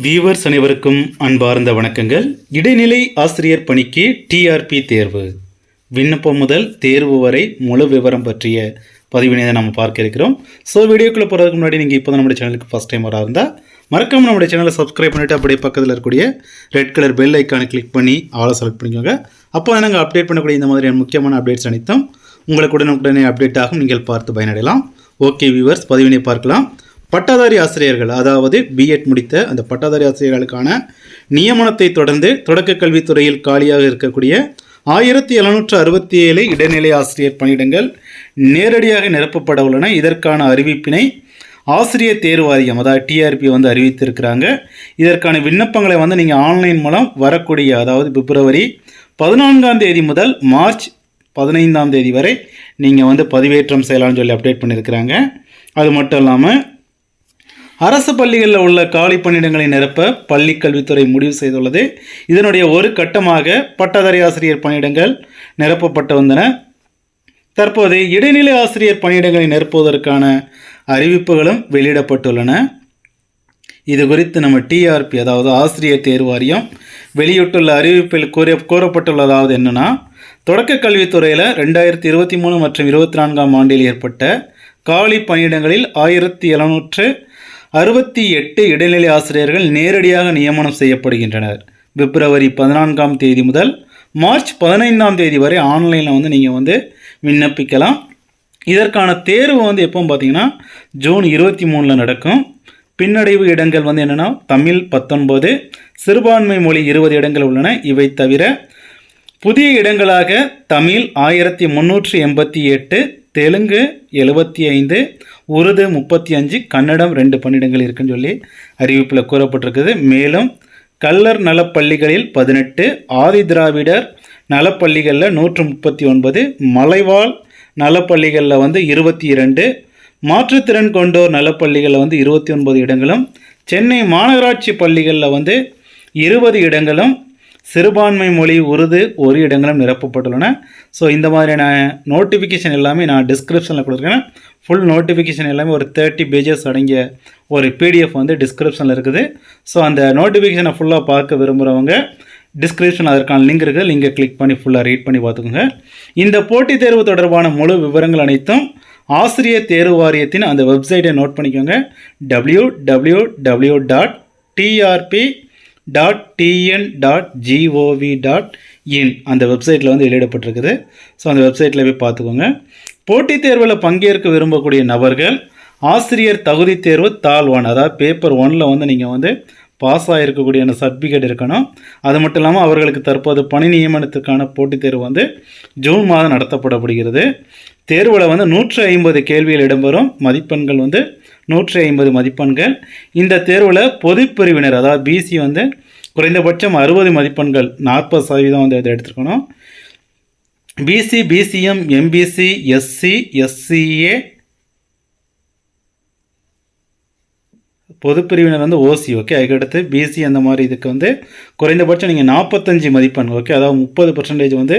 Viewers அனைவருக்கும் அன்பார்ந்த வணக்கங்கள். இடைநிலை ஆசிரியர் பணிக்கு டிஆர்பி தேர்வு. விண்ணப்பம் முதல் தேர்வு வரை முழு விவரம் பற்றிய பதிவினை தான் நம்ம பார்க்க இருக்கிறோம். ஸோ வீடியோக்குள்ளே போகிறதுக்கு முன்னாடி நீங்கள் இப்போ நம்முடைய சேனலுக்கு ஃபஸ்ட் டைம் வராக இருந்தால் மறக்காமல் நம்முடைய சேனலை சப்ஸ்கிரைப் பண்ணிவிட்டு அப்படியே பக்கத்தில் இருக்கக்கூடிய ரெட் கலர் பெல் ஐக்கானை கிளிக் பண்ணி ஆளை செலக்ட் பண்ணிக்கோங்க. அப்போ நாங்கள் அப்டேட் பண்ணக்கூடிய இந்த மாதிரியான முக்கியமான அப்டேட்ஸ் அனைத்தும் உங்களுக்கு உடனுக்குடனே அப்டேட் ஆகும். நீங்கள் பார்த்து பயனடையலாம். ஓகே வியூவர்ஸ் பதிவினை பார்க்கலாம். பட்டதாரி ஆசிரியர்கள் அதாவது பிஎட் முடித்த அந்த பட்டதாரி ஆசிரியர்களுக்கான நியமனத்தை தொடர்ந்து தொடக்க கல்வித்துறையில் காலியாக இருக்கக்கூடிய ஆயிரத்தி எழுநூற்று அறுபத்தி ஏழு இடைநிலை ஆசிரியர் பணியிடங்கள் நேரடியாக நிரப்பப்பட உள்ளன. இதற்கான அறிவிப்பினை ஆசிரியர் தேர்வு வாரியம் அதாவது டிஆர்பி வந்து அறிவித்திருக்கிறாங்க. இதற்கான விண்ணப்பங்களை வந்து நீங்கள் ஆன்லைன் மூலம் வரக்கூடிய அதாவது பிப்ரவரி பதினான்காம் தேதி முதல் மார்ச் பதினைந்தாம் தேதி வரை நீங்கள் வந்து பதிவேற்றம் செய்யலாம்னு சொல்லி அப்டேட் பண்ணியிருக்கிறாங்க அது மட்டும் இல்லாமல் அரசு பள்ளிகளில் உள்ள காலி பணியிடங்களை நிரப்ப பள்ளி கல்வித்துறை முடிவு செய்துள்ளது. இதனுடைய ஒரு கட்டமாக பட்டதாரி ஆசிரியர் பணியிடங்கள் நிரப்பப்பட்டு வந்தன. தற்போது இடைநிலை ஆசிரியர் பணியிடங்களை நிரப்புவதற்கான அறிவிப்புகளும் வெளியிடப்பட்டுள்ளன. இது குறித்து நம்ம டிஆர்பி அதாவது ஆசிரியர் தேர்வு வாரியம் வெளியிட்டுள்ள அறிவிப்பில் கூறிய கூறப்பட்டுள்ளதாவது என்னென்னா தொடக்க கல்வித்துறையில் ரெண்டாயிரத்தி இருபத்தி மூணு மற்றும் இருபத்தி நான்காம் ஆண்டில் ஏற்பட்ட காலி பணியிடங்களில் ஆயிரத்தி எழுநூற்று அறுபத்தி எட்டு இடைநிலை ஆசிரியர்கள் நேரடியாக நியமனம் செய்யப்படுகின்றனர். பிப்ரவரி பதினான்காம் தேதி முதல் மார்ச் பதினைந்தாம் தேதி வரை ஆன்லைனில் வந்து நீங்கள் வந்து விண்ணப்பிக்கலாம். இதற்கான தேர்வு வந்து எப்போ பார்த்தீங்கன்னா ஜூன் இருபத்தி மூணில் நடக்கும். பின்னடைவு இடங்கள் வந்து என்னென்னா தமிழ் பத்தொன்பது சிறுபான்மை மொழி இருபது இடங்கள் உள்ளன. இவை தவிர புதிய இடங்களாக தமிழ் ஆயிரத்தி முந்நூற்றி எண்பத்தி எட்டு தெலுங்கு எழுபத்தி ஐந்து உருது முப்பத்தி அஞ்சு கன்னடம் ரெண்டு பன்னிடங்கள் இருக்குன்னு சொல்லி அறிவிப்பில் கூறப்பட்டிருக்குது. மேலும் கல்லர் நலப்பள்ளிகளில் பதினெட்டு ஆதி திராவிடர் நலப்பள்ளிகளில் நூற்று முப்பத்தி ஒன்பது மலைவாழ் நலப்பள்ளிகளில் வந்து இருபத்தி இரண்டு மாற்றுத்திறன் கொண்டோர் நலப்பள்ளிகளில் வந்து இருபத்தி ஒன்பது இடங்களும் சென்னை மாநகராட்சி பள்ளிகளில் வந்து இருபது இடங்களும் சிறுபான்மை மொழி உருது ஒரு இடங்களும் நிரப்பப்பட்டுள்ளன. ஸோ இந்த மாதிரியான நோட்டிஃபிகேஷன் எல்லாமே நான் டிஸ்கிரிப்ஷனில் கொடுத்துருக்கேன். ஃபுல் நோட்டிஃபிகேஷன் எல்லாமே ஒரு தேர்ட்டி பேஜஸ் அடங்கிய ஒரு பிடிஎஃப் வந்து டிஸ்கிரிப்ஷனில் இருக்குது. ஸோ அந்த நோட்டிஃபிகேஷனை ஃபுல்லாக பார்க்க விரும்புகிறவங்க டிஸ்கிரிப்ஷன் அதற்கான லிங்க் இருக்குது லிங்கை கிளிக் பண்ணி ஃபுல்லாக ரீட் பண்ணி பார்த்துக்கோங்க. இந்த போட்டித் தேர்வு தொடர்பான முழு விவரங்கள் அனைத்தும் ஆசிரியர் தேர்வு வாரியத்தின் அந்த வெப்சைட்டை நோட் பண்ணிக்கோங்க. W W W dot TRB dot TN dot GOV dot in அந்த வெப்சைட்டில் வந்து வெளியிடப்பட்டிருக்குது. ஸோ அந்த வெப்சைட்டில் போய் பார்த்துக்கோங்க. போட்டித் தேர்வில் பங்கேற்க விரும்பக்கூடிய நபர்கள் ஆசிரியர் தகுதி தேர்வு தாள் ஒன் அதாவது பேப்பர் ஒனில் வந்து நீங்கள் வந்து பாஸ் ஆகிருக்கக்கூடிய அந்த சர்டிஃபிகேட் இருக்கணும். அது மட்டும் இல்லாமல் அவர்களுக்கு தற்போது பணி நியமனத்துக்கான போட்டித் தேர்வு வந்து ஜூன் மாதம் நடத்தப்படப்படுகிறது. தேர்வில் வந்து நூற்றி ஐம்பது கேள்விகள் இடம்பெறும். மதிப்பெண்கள் வந்து நூற்றி ஐம்பது மதிப்பெண்கள். இந்த தேர்வில் பொதுப்பிரிவினர் அதாவது பிசி வந்து குறைந்தபட்சம் அறுபது மதிப்பெண்கள் நாற்பது சதவீதம் வந்து இதை எடுத்துருக்கணும். BC BCM MBC SC SCA பொதுப்பிரிவினர் வந்து ஓசி ஓகே அதுக்கடுத்து பிசி அந்த மாதிரி இதுக்கு வந்து குறைந்தபட்சம் நீங்கள் நாற்பத்தஞ்சு மதிப்பெண் ஓகே அதாவது முப்பது பர்சன்டேஜ் வந்து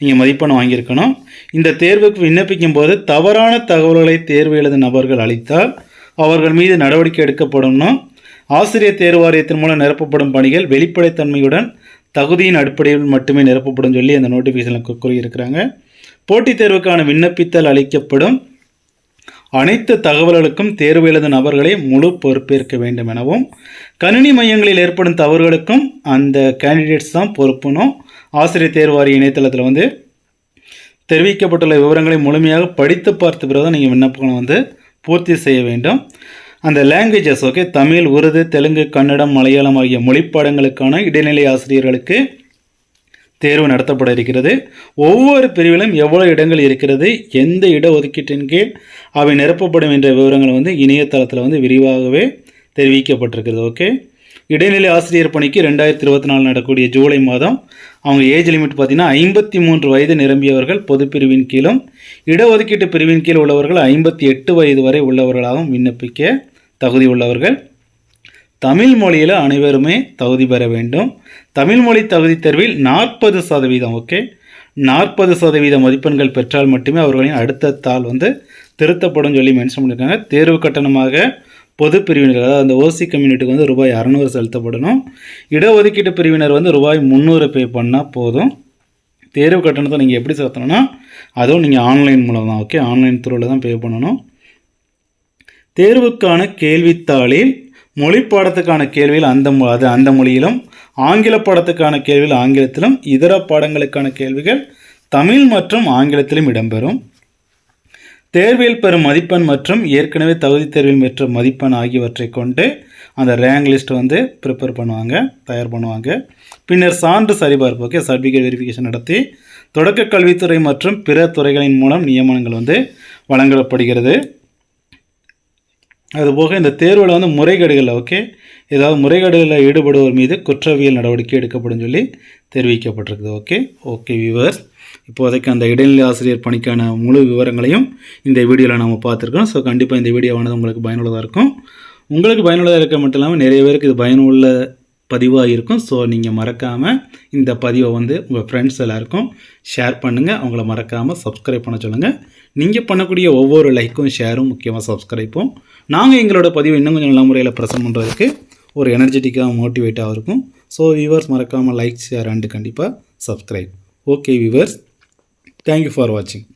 நீங்கள் மதிப்பெண் வாங்கியிருக்கணும். இந்த தேர்வுக்கு விண்ணப்பிக்கும் போது தவறான தகவல்களை தேர்வு எழுத நபர்கள் அளித்தால் அவர்கள் மீது நடவடிக்கை எடுக்கப்படும்னா ஆசிரியர் தேர்வாரியத்தின் மூலம் நிரப்பப்படும் பணிகள் வெளிப்படைத்தன்மையுடன் தகுதியின் அடிப்படையில் மட்டுமே நிரப்பப்படும் சொல்லி அந்த நோட்டிஃபிகேஷனில் கூறியிருக்கிறாங்க. போட்டித் தேர்வுக்கான விண்ணப்பித்தல் அளிக்கப்படும் அனைத்து தகவல்களுக்கும் தேர்வு எழுதும் நபர்களை முழு பொறுப்பேற்க வேண்டும் எனவும் கணினி மையங்களில் ஏற்படும் தவறுகளுக்கும் அந்த கேண்டிடேட்ஸ் தான் பொறுப்புனும் ஆசிரியர் தேர்வாரிய இணையதளத்தில் வந்து தெரிவிக்கப்பட்டுள்ள விவரங்களை முழுமையாக படித்து பார்த்த பிறகு தான் நீங்கள் விண்ணப்பங்களை வந்து பூர்த்தி செய்ய வேண்டும். அந்த லாங்குவேஜஸ் ஓகே தமிழ் உருது தெலுங்கு கன்னடம் மலையாளம் ஆகிய மொழிப்பாடங்களுக்கான இடைநிலை ஆசிரியர்களுக்கு தேர்வு நடத்தப்பட இருக்கிறது. ஒவ்வொரு பிரிவிலும் எவ்வளோ இடங்கள் இருக்கிறது எந்த இட ஒதுக்கீட்டின் கீழ் அவை நிரப்பப்படும் என்ற விவரங்கள் வந்து இணையதளத்தில் வந்து விரிவாகவே தெரிவிக்கப்பட்டிருக்கிறது ஓகே இடைநிலை ஆசிரியர் பணிக்கு ரெண்டாயிரத்தி இருபத்தி நாலு நடக்கக்கூடிய ஜூலை மாதம் அவங்க ஏஜ் லிமிட் பார்த்தீங்கன்னா ஐம்பத்தி மூன்று வயது நிரம்பியவர்கள் பொதுப்பிரிவின் கீழும் இடஒதுக்கீட்டு பிரிவின் கீழ் உள்ளவர்கள் ஐம்பத்தி எட்டு வயது வரை உள்ளவர்களாகவும் விண்ணப்பிக்க தகுதி உள்ளவர்கள். தமிழ் மொழியில் அனைவருமே தகுதி பெற வேண்டும். தமிழ் மொழி தகுதி தேர்வில் நாற்பது சதவீதம் ஓகே? நாற்பது சதவீத மதிப்பெண்கள் பெற்றால் மட்டுமே அவர்களின் அடுத்த தாள் வந்து திருத்தப்படும் சொல்லி மென்ஷன் பண்ணியிருக்காங்க தேர்வு கட்டணமாக பொது பிரிவினர் அதாவது அந்த ஓசி கம்யூனிட்டிக்கு வந்து ரூபாய் அறநூறு செலுத்தப்படணும். இடஒதுக்கீட்டு பிரிவினர் வந்து ரூபாய் முந்நூறு பே பண்ணால் போதும். தேர்வு கட்டணத்தை நீங்கள் எப்படி செலுத்தணும்னா அதுவும் நீங்கள் ஆன்லைன் மூலம் தான் ஓகே ஆன்லைன் துறையில் தான் பே பண்ணணும். தேர்வுக்கான கேள்வித்தாளில் மொழி பாடத்துக்கான கேள்வியில் அந்த மொ- அது அந்த மொழியிலும் ஆங்கில பாடத்துக்கான கேள்வியில் ஆங்கிலத்திலும் இதர பாடங்களுக்கான கேள்விகள் தமிழ் மற்றும் ஆங்கிலத்திலும் இடம்பெறும். தேர்வில் பெறும் மதிப்பெண் மற்றும் ஏற்கனவே தகுதி தேர்வில் பெற்ற மதிப்பெண் ஆகியவற்றை கொண்டு அந்த ரேங்க் லிஸ்ட் வந்து ப்ரிப்பேர் பண்ணுவாங்க தயார் பண்ணுவாங்க. பின்னர் சான்று சரிபார்ப்பு ஓகே சர்டிஃபிகேட் வெரிஃபிகேஷன் நடத்தி தொடக்க கல்வித்துறை மற்றும் பிற துறைகளின் மூலம் நியமனங்கள் வந்து வழங்கப்படுகிறது. அதுபோக இந்த தேர்வில் வந்து முறைகேடுகள் ஓகே ஏதாவது முறைகேடுகளில் ஈடுபடுவோர் மீது குற்றவியல் நடவடிக்கை எடுக்கப்படும் சொல்லி தெரிவிக்கப்பட்டிருக்குது ஓகே ஓகே வியூவர்ஸ் இப்போதைக்கு அந்த இடைநிலை ஆசிரியர் பணிக்கான முழு விவரங்களையும் இந்த வீடியோவில் நம்ம பார்த்துருக்கோம் ஸோ கண்டிப்பாக இந்த வீடியோவானது உங்களுக்கு பயனுள்ளதாக இருக்கும். உங்களுக்கு பயனுள்ளதாக இருக்க மட்டும் இல்லாமல் நிறைய பேருக்கு இது பயனுள்ள பதிவாக இருக்கும் ஸோ நீங்கள் மறக்காமல் இந்த பதிவை வந்து உங்கள் ஃப்ரெண்ட்ஸ் எல்லாருக்கும் ஷேர் பண்ணுங்கள் அவங்கள மறக்காமல் சப்ஸ்கிரைப் பண்ண சொல்லுங்கள் நீங்கள் பண்ணக்கூடிய ஒவ்வொரு லைக்கும் ஷேரும் முக்கியமாக சப்ஸ்கிரைப்பும் நாங்கள் எங்களோட பதிவை இன்னும் கொஞ்சம் நல்ல முறையில் ப்ரெசென்ட் பண்ணுறதுக்கு ஒரு எனர்ஜெட்டிக்காக மோட்டிவேட்டாக இருக்கும். ஸோ வியூவர்ஸ் மறக்காமல் லைக் ஷேர் அண்டு கண்டிப்பாக subscribe okay viewers thank you for வாட்சிங்